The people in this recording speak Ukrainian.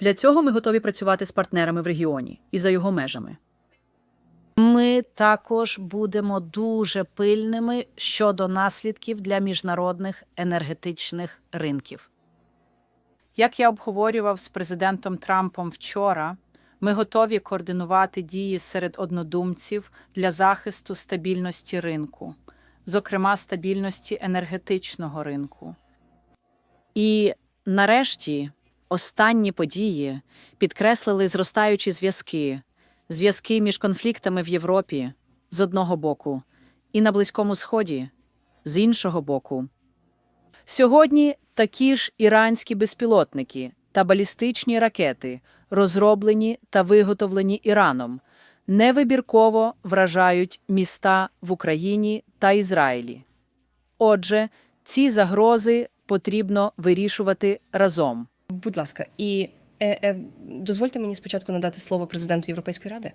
Для цього ми готові працювати з партнерами в регіоні і за його межами. Ми також будемо дуже пильними щодо наслідків для міжнародних енергетичних ринків. Як я обговорював з президентом Трампом вчора, ми готові координувати дії серед однодумців для захисту стабільності ринку, зокрема стабільності енергетичного ринку. І нарешті останні події підкреслили зростаючі зв'язки, зв'язки між конфліктами в Європі з одного боку і на Близькому Сході з іншого боку. Сьогодні такі ж іранські безпілотники та балістичні ракети, розроблені та виготовлені Іраном, невибірково вражають міста в Україні та Ізраїлі. Отже, ці загрози потрібно вирішувати разом. Будь ласка, і е, е, дозвольте мені спочатку надати слово президенту Європейської ради.